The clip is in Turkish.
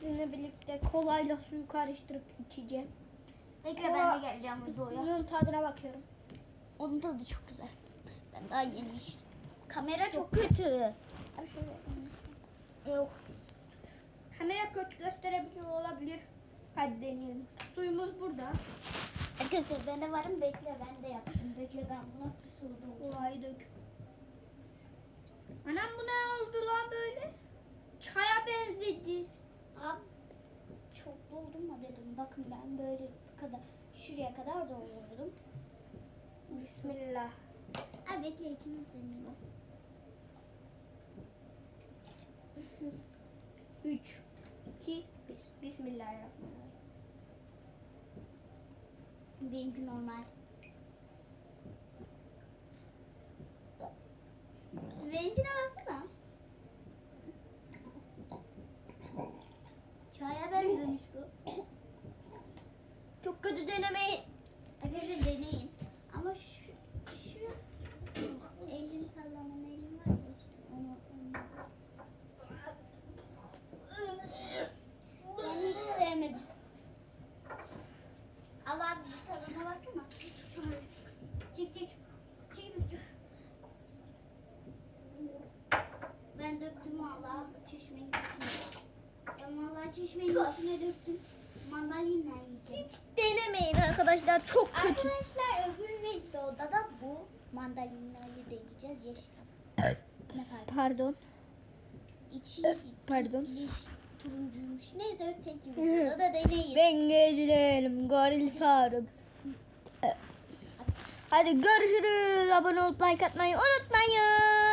sizinle birlikte kolayla suyu karıştırıp içeceğim. Bekle ben de geleceğim videoya. Suyun tadına bakıyorum. Onun tadı çok güzel. Ben daha yeni içtim. Kamera çok kötü. Abi şöyle. Yok. Kamera kötü gösterebiliyor olabilir. Hadi deneyelim. Suyumuz burada. Arkadaşlar ben de varım bekle ben de yaptım. Bekle ben buna bir su doldurayım. Kolayı dök. Anam bu ne oldu lan böyle? Çaya benzedi. Abi çok doldurma dedim. Bakın ben böyle bu kadar şuraya kadar doldurdum. Bismillah. Abi bekle ikimiz deneyelim. 3, 2, 1. Bismillahirrahmanirrahim. Benimki normal. Benimkine baksana. Çaya benzemiş bu. Denemeyin. Arkadaşlar deneyin. Ama şu, şu elim sallanan elim var ya işte onu, onu. Ben hiç sevmedim. Allah bir tadına baksana. Çek çek. Çek. Ben döktüm valla çeşmenin içine. Ben valla çeşmenin içine döktüm. Mandalina yiyeceğim. Hiç denemeyin arkadaşlar. Çok kötü. Arkadaşlar öbür videoda da bu mandalinayı deneyeceğiz. Yeşil. ne pardon. Pardon. İçi Pardon. yeş turuncuymuş. Neyse öteki videoda da deneyiz. Ben gidelim. Goril Faruk. Hadi görüşürüz. Abone olup like atmayı unutmayın.